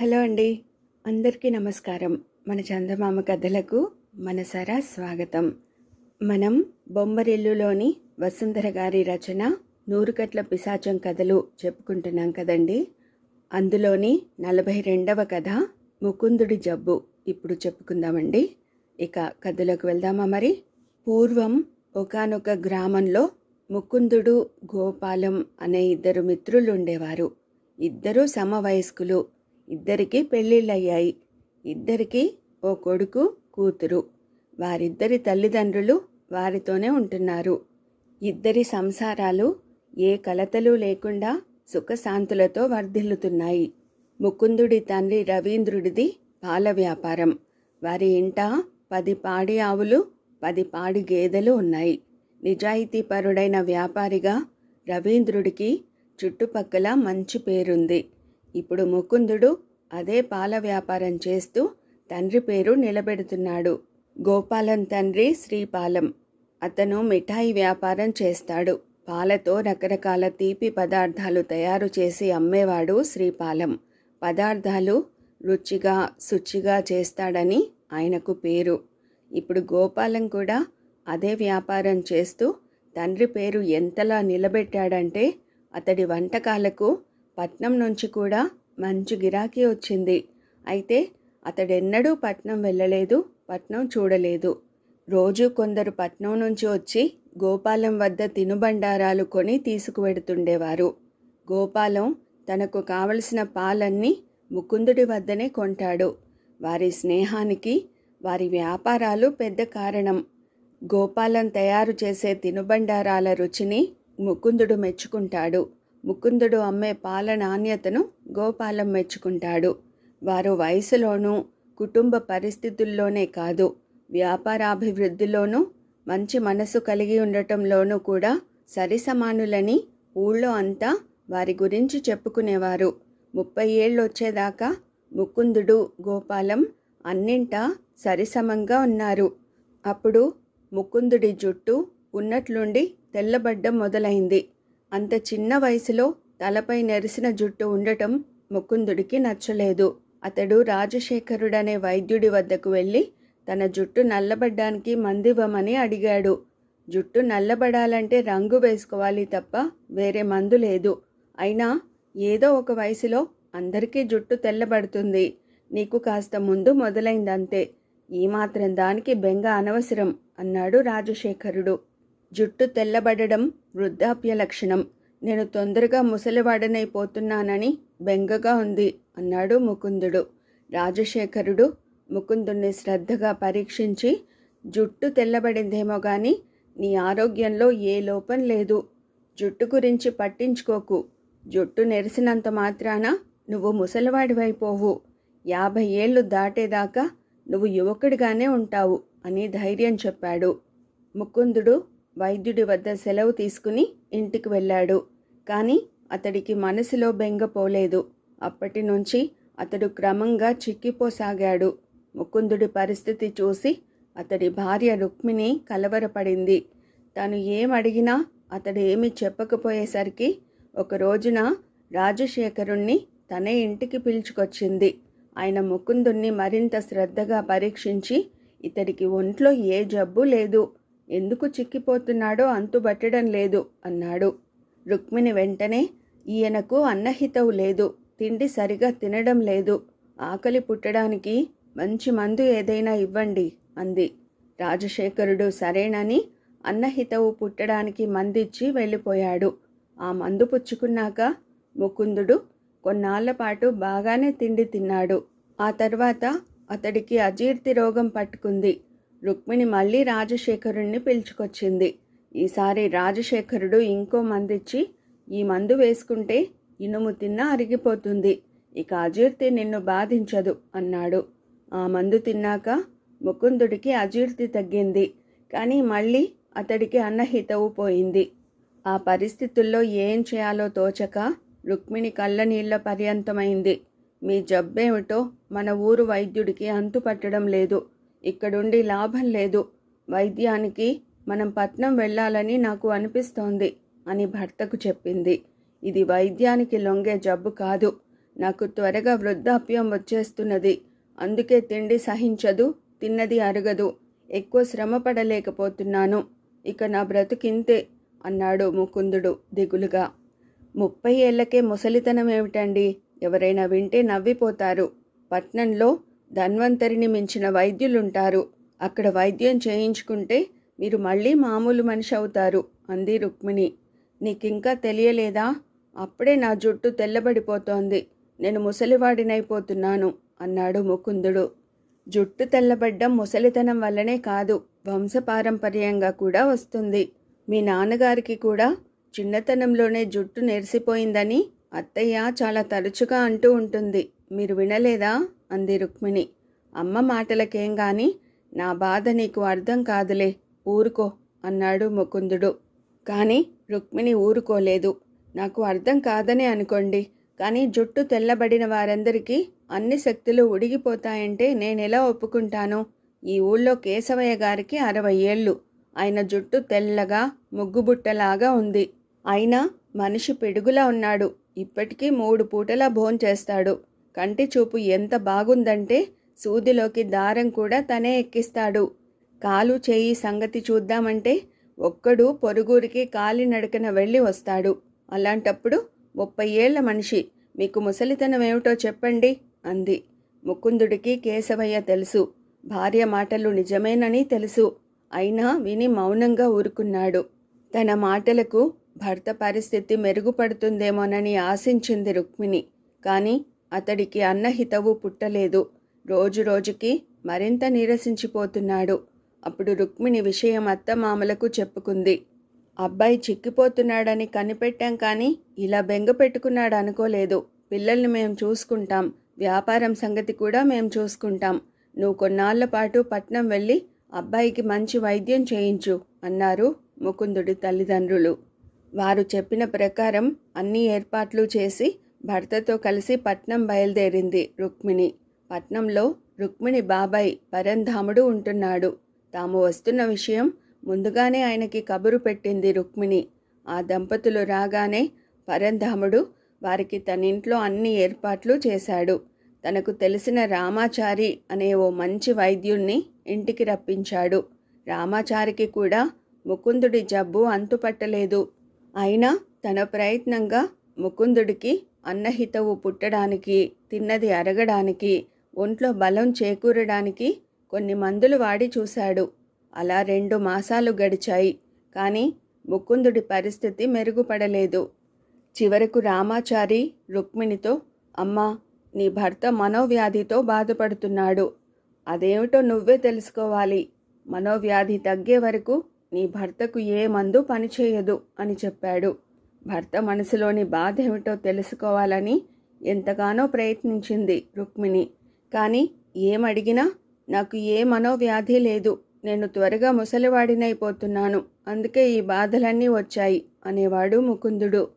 Hello అండి. అందరికీ నమస్కారం. మన చందమామ కథలకు మనసారా స్వాగతం. మనం బొమ్మరిల్లులోని వసుంధర గారి రచన నూరుకట్ల పిశాచం కథలు చెప్పుకుంటున్నాం కదండి. అందులోని నలభై రెండవ కథ ముకుందుడి జబ్బు. ఇప్పుడు చెప్పుకుందామండి. ఇక కథలోకి వెళ్దామా మరి? పూర్వం ఒకానొక గ్రామంలో ముకుందుడు గోపాలం అనే ఇద్దరు మిత్రులు ఉండేవారు ఇద్దరూ సమవయస్కులు. ఇద్దరికీ పెళ్ళిళ్ళయ్యాయి. ఇద్దరికీ ఓ కొడుకు కూతురు. వారిద్దరి తల్లిదండ్రులు వారితోనే ఉంటున్నారు. ఇద్దరి సంసారాలు ఏ కలతలు లేకుండా సుఖశాంతులతో వర్ధిల్లుతున్నాయి. ముకుందుడి తండ్రి రవీంద్రుడిది పాల వ్యాపారం. వారి ఇంట పది పాడి ఆవులు పది పాడి గేదెలు ఉన్నాయి. నిజాయితీపరుడైన వ్యాపారిగా రవీంద్రుడికి చుట్టుపక్కల మంచి పేరుంది. ఇప్పుడు ముకుందుడు అదే పాల వ్యాపారం చేస్తూ తండ్రి పేరు నిలబెడుతున్నాడు. గోపాలం తండ్రి శ్రీపాలం. అతను మిఠాయి వ్యాపారం చేస్తాడు. పాలతో రకరకాల తీపి పదార్థాలు తయారు చేసి అమ్మేవాడు శ్రీపాలం. పదార్థాలు రుచిగా శుచిగా చేస్తాడని ఆయనకు పేరు. ఇప్పుడు గోపాలం కూడా అదే వ్యాపారం చేస్తూ తండ్రి పేరు ఎంతలా నిలబెట్టాడంటే అతడి వంటకాలకు పట్నం నుంచి కూడా మంచి గిరాకీ వచ్చింది. అయితే అతడెన్నడూ పట్నం వెళ్ళలేదు పట్నం చూడలేదు. రోజు కొందరు పట్నం నుంచి వచ్చి గోపాలం వద్ద తినుబండారాలు కొని తీసుకువెడుతుండేవారు. గోపాలం తనకు కావలసిన పాలన్నీ ముకుందుడి వద్దనే కొంటాడు. వారి స్నేహానికి వారి వ్యాపారాలు పెద్ద కారణం. గోపాలం తయారు చేసే తినుబండారాల రుచిని ముకుందుడు మెచ్చుకుంటాడు. ముకుందుడు అమ్మే పాల నాణ్యతను గోపాలం మెచ్చుకుంటాడు. వారు వయసులోనూ కుటుంబ పరిస్థితుల్లోనే కాదు వ్యాపారాభివృద్ధిలోనూ మంచి మనసు కలిగి ఉండటంలోనూ కూడా సరిసమానులని ఊళ్ళో అంతా వారి గురించి చెప్పుకునేవారు. ముప్పై ఏళ్ళు వచ్చేదాకా ముకుందుడు గోపాలం అన్నింటా సరిసమంగా ఉన్నారు. అప్పుడు ముకుందుడి జుట్టు ఉన్నట్లుండి తెల్లబడ్డం మొదలైంది. అంత చిన్న వయసులో తలపై నెరిసిన జుట్టు ఉండటం ముకుందుడికి నచ్చలేదు. అతడు రాజశేఖరుడనే వైద్యుడి వద్దకు వెళ్ళి తన జుట్టు నల్లబడ్డానికి మందివ్వమని అడిగాడు. జుట్టు నల్లబడాలంటే రంగు వేసుకోవాలి తప్ప వేరే మందు లేదు. అయినా ఏదో ఒక వయసులో అందరికీ జుట్టు తెల్లబడుతుంది. నీకు కాస్త ముందు మొదలైందంతే. ఈ మాత్రం దానికి బెంగ అనవసరం అన్నాడు రాజశేఖరుడు. జుట్టు తెల్లబడడం వృద్ధాప్య లక్షణం. నేను తొందరగా ముసలివాడనైపోతున్నానని బెంగగా ఉంది అన్నాడు ముకుందుడు. రాజశేఖరుడు ముకుందుణ్ణి శ్రద్ధగా పరీక్షించి జుట్టు తెల్లబడిందేమో గాని నీ ఆరోగ్యంలో ఏ లోపం లేదు. జుట్టు గురించి పట్టించుకోకు. జుట్టు నెరిసినంత మాత్రాన నువ్వు ముసలివాడివైపోవు. యాభై ఏళ్ళు దాటేదాకా నువ్వు యువకుడిగానే ఉంటావు అని ధైర్యం చెప్పాడు ముకుందుడు. వైద్యుడి వద్ద సెలవు తీసుకుని ఇంటికి వెళ్ళాడు. కానీ అతడికి మనసులో బెంగ పోలేదు. అప్పటి నుంచి అతడు క్రమంగా చిక్కిపోసాగాడు. ముకుందుడి పరిస్థితి చూసి అతడి భార్య రుక్మిణి కలవరపడింది. తను ఏమడిగినా అడిగినా అతడు ఏమి చెప్పకపోయేసరికి ఒక రోజున రాజశేఖరుణ్ణి తనే ఇంటికి పిలుచుకొచ్చింది. ఆయన ముకుందుణ్ణి మరింత శ్రద్ధగా పరీక్షించి ఇతడికి ఒంట్లో ఏ జబ్బు లేదు. ఎందుకు చిక్కిపోతున్నాడో అంతుబట్టడం లేదు అన్నాడు. రుక్మిణి వెంటనే ఈయనకు అన్నహితవు లేదు తిండి సరిగా తినడం లేదు ఆకలి పుట్టడానికి మంచి మందు ఏదైనా ఇవ్వండి అంది. రాజశేఖరుడు సరేనని అన్నహితవు పుట్టడానికి మందిచ్చి వెళ్ళిపోయాడు. ఆ మందు పుచ్చుకున్నాక ముకుందుడు కొన్నాళ్ళపాటు బాగానే తిండి తిన్నాడు. ఆ తర్వాత అతడికి అజీర్తి రోగం పట్టుకుంది. రుక్మిణి మళ్ళీ రాజశేఖరుణ్ణి పిలుచుకొచ్చింది. ఈసారి రాజశేఖరుడు ఇంకో మందిచ్చి ఈ మందు వేసుకుంటే ఇనుము తిన్నా అరిగిపోతుంది. ఇక అజీర్తి నిన్ను బాధించదు అన్నాడు. ఆ మందు తిన్నాక ముకుందుడికి అజీర్తి తగ్గింది. కానీ మళ్ళీ అతడికి అన్నహితవు పోయింది. ఆ పరిస్థితుల్లో ఏం చేయాలో తోచక రుక్మిణి కళ్ళనీళ్ళ పర్యంతమైంది. మీ జబ్బేమిటో మన ఊరు వైద్యుడికి అంతుపట్టడం లేదు. ఇక్కడుండి లాభం లేదు. వైద్యానికి మనం పట్నం వెళ్ళాలని నాకు అనిపిస్తోంది అని భర్తకు చెప్పింది. ఇది వైద్యానికి లొంగే జబ్బు కాదు. నాకు త్వరగా వృద్ధాప్యం వచ్చేస్తున్నది. అందుకే తిండి సహించదు తిన్నది అరగదు. ఎక్కువ శ్రమ పడలేకపోతున్నాను. ఇక నా బ్రతుకింతే అన్నాడు ముకుందుడు దిగులుగా. ముప్పై ఏళ్ళకే ముసలితనం ఏమిటండి? ఎవరైనా వింటే నవ్విపోతారు. పట్నంలో ధన్వంతరిని మించిన వైద్యులుంటారు. అక్కడ వైద్యం చేయించుకుంటే మీరు మళ్ళీ మామూలు మనిషి అవుతారు అంది రుక్మిణి. నీకింకా తెలియలేదా? అప్పుడే నా జుట్టు తెల్లబడిపోతోంది. నేను ముసలివాడినైపోతున్నాను అన్నాడు ముకుందుడు. జుట్టు తెల్లబడ్డం ముసలితనం వల్లనే కాదు వంశపారంపర్యంగా కూడా వస్తుంది. మీ నాన్నగారికి కూడా చిన్నతనంలోనే జుట్టు నెరిసిపోయిందని అత్తయ్య చాలా తరచుగా అంటూ ఉంటుంది. మీరు వినలేదా? అంది రుక్మిణి. అమ్మ మాటలకేం గాని నా బాధ నీకు అర్థం కాదులే ఊరుకో అన్నాడు ముకుందుడు. కానీ రుక్మిణి ఊరుకోలేదు. నాకు అర్థం కాదనే అనుకోండి కానీ జుట్టు తెల్లబడిన వారందరికీ అన్ని శక్తులు ఉడిగిపోతాయంటే నేనెలా ఒప్పుకుంటాను? ఈ ఊళ్ళో కేశవయ్య గారికి అరవై ఏళ్ళు. ఆయన జుట్టు తెల్లగా ముగ్గుబుట్టలాగా ఉంది. అయినా మనిషి పిడుగులా ఉన్నాడు. ఇప్పటికీ మూడు పూటలా భోంచేస్తాడు. కంటి చూపు ఎంత బాగుందంటే సూదిలోకి దారం కూడా తనే ఎక్కిస్తాడు. కాలు చేయి సంగతి చూద్దామంటే ఒక్కడు పొరుగురికి కాలినడకన వెళ్ళి వస్తాడు. అలాంటప్పుడు ముప్పై ఏళ్ళ మనిషి మీకు ముసలితనం ఏమిటో చెప్పండి అంది. ముకుందుడికి కేశవయ్య తెలుసు. భార్య మాటలు నిజమేనని తెలుసు. అయినా విని మౌనంగా ఊరుకున్నాడు. తన మాటలకు భర్త పరిస్థితి మెరుగుపడుతుందేమోనని ఆశించింది రుక్మిణి. కానీ అతడికి అన్నహితవు పుట్టలేదు. రోజు రోజుకి మరింత నీరసించిపోతున్నాడు. అప్పుడు రుక్మిణి విషయం అత్తమామలకు చెప్పుకుంది. అబ్బాయి చిక్కిపోతున్నాడని కనిపెట్టాం కానీ ఇలా బెంగ పెట్టుకున్నాడు అనుకోలేదు. పిల్లల్ని మేము చూసుకుంటాం. వ్యాపారం సంగతి కూడా మేము చూసుకుంటాం. నువ్వు కొన్నాళ్ళ పాటు పట్నం వెళ్ళి అబ్బాయికి మంచి వైద్యం చేయించు అన్నారు ముకుందుడి తల్లిదండ్రులు. వారు చెప్పిన ప్రకారం అన్ని ఏర్పాట్లు చేసి భర్తతో కలిసి పట్నం బయలుదేరింది రుక్మిణి. పట్నంలో రుక్మిణి బాబాయ్ పరంధాముడు ఉంటున్నాడు. తాము వస్తున్న విషయం ముందుగానే ఆయనకి కబురు పెట్టింది రుక్మిణి. ఆ దంపతులు రాగానే పరంధాముడు వారికి తన ఇంట్లో అన్ని ఏర్పాట్లు చేశాడు. తనకు తెలిసిన రామాచారి అనే ఓ మంచి వైద్యుణ్ణి ఇంటికి రప్పించాడు. రామాచారికి కూడా ముకుందుడి జబ్బు అంతుపట్టలేదు. అయినా తన ప్రయత్నంగా ముకుందుడికి అన్నహితవు పుట్టడానికి తిన్నది అరగడానికి ఒంట్లో బలం చేకూరడానికి కొన్ని మందులు వాడి చూశాడు. అలా రెండు మాసాలు గడిచాయి. కానీ ముకుందుడి పరిస్థితి మెరుగుపడలేదు. చివరకు రామాచారి రుక్మిణితో అమ్మా నీ భర్త మనోవ్యాధితో బాధపడుతున్నాడు. అదేమిటో నువ్వే తెలుసుకోవాలి. మనోవ్యాధి తగ్గే వరకు నీ భర్తకు ఏ మందు పనిచేయదు అని చెప్పాడు. భర్త మనసులోని బాధ ఏమిటో తెలుసుకోవాలని ఎంతగానో ప్రయత్నించింది రుక్మిణి. కానీ ఏమడిగినా నాకు ఏ మనోవ్యాధి లేదు. నేను త్వరగా ముసలివాడినైపోతున్నాను. అందుకే ఈ బాధలన్నీ వచ్చాయి అనేవాడు ముకుందుడు.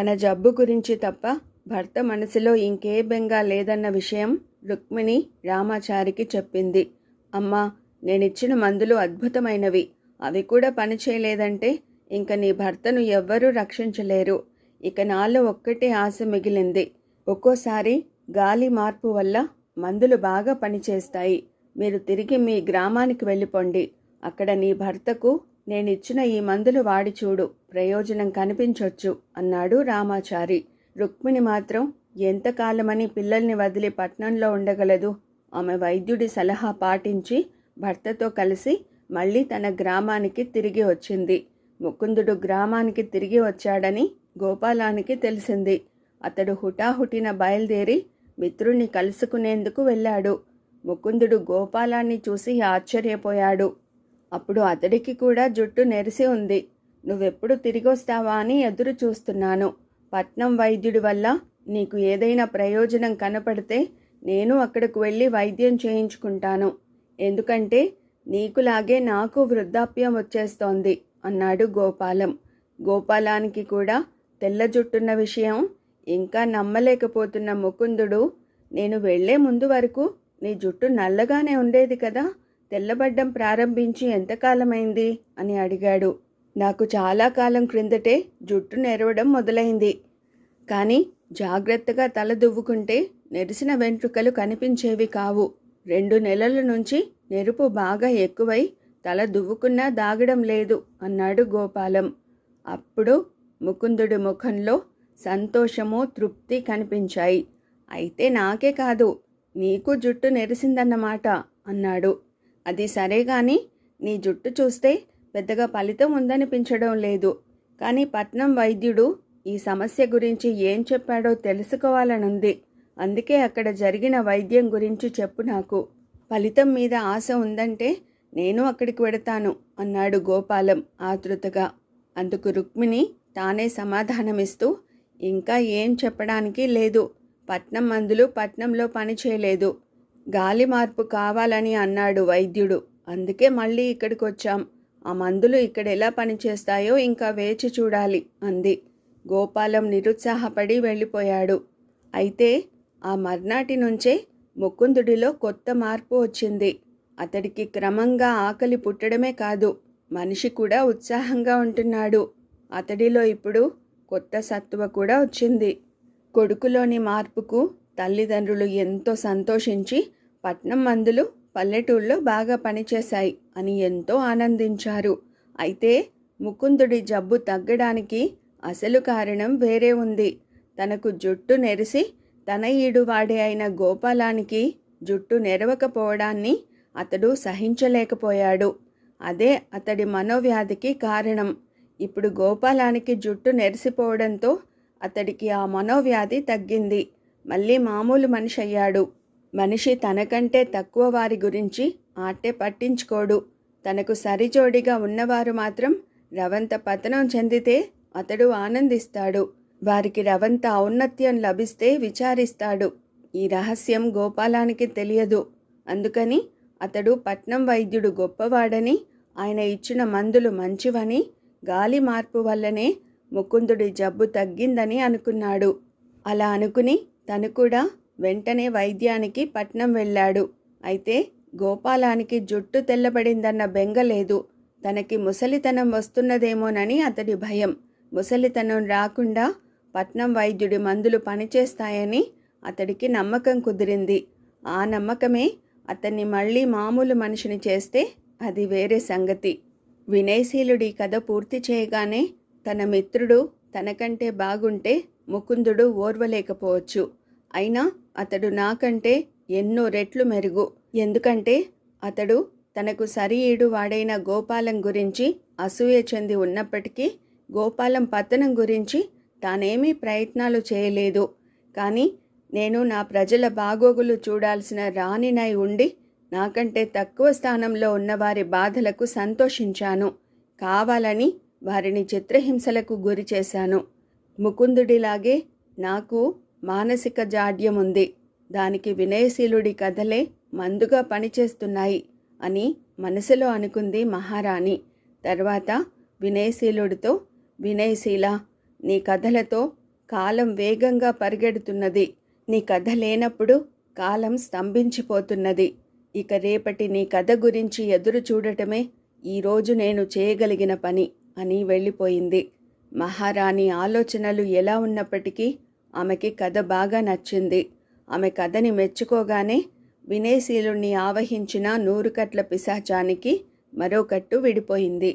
తన జబ్బు గురించి తప్ప భర్త మనసులో ఇంకే బెంగా లేదన్న విషయం రుక్మిణి రామాచారికి చెప్పింది. అమ్మా నేనిచ్చిన మందులు అద్భుతమైనవి. అవి కూడా పనిచేయలేదంటే ఇంక నీ భర్తను ఎవ్వరూ రక్షించలేరు. ఇక నాలో ఒక్కటే ఆశ మిగిలింది. ఒక్కోసారి గాలి మార్పు వల్ల మందులు బాగా పనిచేస్తాయి. మీరు తిరిగి మీ గ్రామానికి వెళ్ళిపోండి. అక్కడ నీ భర్తకు నేనిచ్చిన ఈ మందులు వాడి చూడు. ప్రయోజనం కనిపించొచ్చు అన్నాడు రామాచారి. రుక్మిణి మాత్రం ఎంతకాలమని పిల్లల్ని వదిలి పట్నంలో ఉండగలదు. ఆమె వైద్యుడి సలహా పాటించి భర్తతో కలిసి మళ్ళీ తన గ్రామానికి తిరిగి వచ్చింది. ముకుందుడు గ్రామానికి తిరిగి వచ్చాడని గోపాలానికి తెలిసింది. అతడు హుటాహుటిన బయలుదేరి మిత్రుణ్ణి కలుసుకునేందుకు వెళ్ళాడు. ముకుందుడు గోపాలాన్ని చూసి ఆశ్చర్యపోయాడు. అప్పుడు అతడికి కూడా జుట్టు నెరిసి ఉంది. నువ్వెప్పుడు తిరిగొస్తావా అని ఎదురు చూస్తున్నాను. పట్నం వైద్యుడి వల్ల నీకు ఏదైనా ప్రయోజనం కనపడితే నేను అక్కడికి వెళ్ళి వైద్యం చేయించుకుంటాను. ఎందుకంటే నీకులాగే నాకు వృద్ధాప్యం వచ్చేస్తోంది. అన్నాడు గోపాలం. గోపాలానికి కూడా తెల్ల జుట్టున్న విషయం ఇంకా నమ్మలేకపోతున్న ముకుందుడు నేను వెళ్ళే ముందు వరకు నీ జుట్టు నల్లగానే ఉండేది కదా తెల్లబడ్డం ప్రారంభించి ఎంతకాలమైంది? అని అడిగాడు. నాకు చాలా కాలం క్రిందటే జుట్టు నెరవడం మొదలైంది. కానీ జాగ్రత్తగా తల దువ్వుకుంటే నెరిసిన వెంట్రుకలు కనిపించేవి కావు. రెండు నెలల నుంచి నెరుపు బాగా ఎక్కువై తల దువ్వుకున్నా దాగడం లేదు అన్నాడు గోపాలం. అప్పుడు ముకుందుడి ముఖంలో సంతోషము తృప్తి కనిపించాయి. అయితే నాకే కాదు నీకు జుట్టు నెరిసిందన్నమాట అన్నాడు. అది సరే కానీ నీ జుట్టు చూస్తే పెద్దగా ఫలితం ఉందనిపించడం లేదు. కానీ పట్నం వైద్యుడు ఈ సమస్య గురించి ఏం చెప్పాడో తెలుసుకోవాలనుంది. అందుకే అక్కడ జరిగిన వైద్యం గురించి చెప్పు నాకు. ఫలితం మీద ఆశ ఉందంటే నేను అక్కడికి వెడతాను అన్నాడు గోపాలం ఆతృతగా అందుకు రుక్మిణి తానే సమాధానమిస్తూ ఇంకా ఏం చెప్పడానికి లేదు. పట్నం మందులు పట్నంలో పనిచేయలేదు గాలి మార్పు కావాలని అన్నాడు వైద్యుడు. అందుకే మళ్ళీ ఇక్కడికి వచ్చాం ఆ మందులు ఇక్కడ ఎలా పనిచేస్తాయో ఇంకా వేచి చూడాలి అంది. గోపాలం నిరుత్సాహపడి వెళ్ళిపోయాడు. అయితే ఆ మర్నాటి నుంచే ముకుందుడిలో కొత్త మార్పు వచ్చింది. అతడికి క్రమంగా ఆకలి పుట్టడమే కాదు మనిషి కూడా ఉత్సాహంగా ఉంటున్నాడు. అతడిలో ఇప్పుడు కొత్త సత్తువ కూడా వచ్చింది. కొడుకులోని మార్పుకు తల్లిదండ్రులు ఎంతో సంతోషించి పట్నం మందులు పల్లెటూళ్ళలో బాగా పనిచేశాయి అని ఎంతో ఆనందించారు. అయితే ముకుందుడి జబ్బు తగ్గడానికి అసలు కారణం వేరే ఉంది. తనకు జుట్టు నెరిసి తన ఈడువాడే అయిన గోపాలానికి జుట్టు నెరవకపోవడాన్ని అతడు సహించలేకపోయాడు. అదే అతడి మనోవ్యాధికి కారణం. ఇప్పుడు గోపాలానికి జుట్టు నెరిసిపోవడంతో అతడికి ఆ మనోవ్యాధి తగ్గింది. మళ్ళీ మామూలు మనిషి అయ్యాడు మనిషి తనకంటే తక్కువ వారి గురించి ఆటే పట్టించుకోడు. తనకు సరిజోడిగా ఉన్నవారు మాత్రం రవంత పతనం చెందితే అతడు ఆనందిస్తాడు. వారికి రవంత ఔన్నత్యం లభిస్తే విచారిస్తాడు. ఈ రహస్యం గోపాలానికి తెలియదు. అందుకని అతడు పట్నం వైద్యుడు గొప్పవాడని ఆయన ఇచ్చిన మందులు మంచివని గాలి మార్పు వల్లనే ముకుందుడి జబ్బు తగ్గిందని అనుకున్నాడు. అలా అనుకుని తను కూడా వెంటనే వైద్యానికి పట్నం వెళ్ళాడు. అయితే గోపాలానికి జుట్టు తెల్లబడిందన్న బెంగ లేదు. తనకి ముసలితనం వస్తున్నదేమోనని అతడి భయం. ముసలితనం రాకుండా పట్నం వైద్యుడి మందులు పనిచేస్తాయని అతడికి నమ్మకం కుదిరింది. ఆ నమ్మకమే అతన్ని మళ్ళీ మామూలు మనిషిని చేస్తే అది వేరే సంగతి. వినయశీలుడి కథ పూర్తి చేయగానే తన మిత్రుడు తనకంటే బాగుంటే ముకుందుడు ఓర్వలేకపోవచ్చు. అయినా అతడు నాకంటే ఎన్నో రెట్లు మెరుగు. ఎందుకంటే అతడు తనకు సరిఈడు వాడైన గోపాలం గురించి అసూయ చెంది ఉన్నప్పటికీ గోపాలం పతనం గురించి తానేమీ ప్రయత్నాలు చేయలేదు. కానీ నేను నా ప్రజల బాగోగులు చూడాల్సిన రాణినై ఉండి నాకంటే తక్కువ స్థానంలో ఉన్నవారి బాధలకు సంతోషించాను. కావాలని వారిని చిత్రహింసలకు గురి చేశాను. ముకుందుడిలాగే నాకు మానసిక జాడ్యం ఉంది. దానికి వినయశీలుడి కథలే మందుగా పనిచేస్తున్నాయి అని మనసులో అనుకుంది మహారాణి. తర్వాత వినయశీలుడితో వినయశీల నీ కథలతో కాలం వేగంగా పరిగెడుతున్నది. నీ కథ లేనప్పుడు కాలం స్తంభించిపోతున్నది. ఇక రేపటి నీ కథ గురించి ఎదురు చూడటమే ఈరోజు నేను చేయగలిగిన పని అని వెళ్ళిపోయింది. మహారాణి ఆలోచనలు ఎలా ఉన్నప్పటికీ ఆమెకి కథ బాగా నచ్చింది. ఆమె కథని మెచ్చుకోగానే వినేశీలుణ్ణి ఆవహించిన నూరుకట్ల పిశాచానికి మరో కట్టు విడిపోయింది.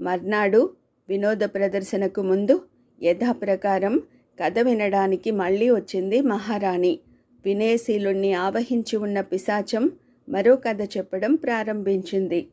మర్నాడు వినోద ప్రదర్శనకు ముందు యథాప్రకారం కథ వినడానికి మళ్ళీ వచ్చింది మహారాణి. వినయశీలుణ్ణి ఆవహించి ఉన్న పిశాచం మరో కథ చెప్పడం ప్రారంభించింది.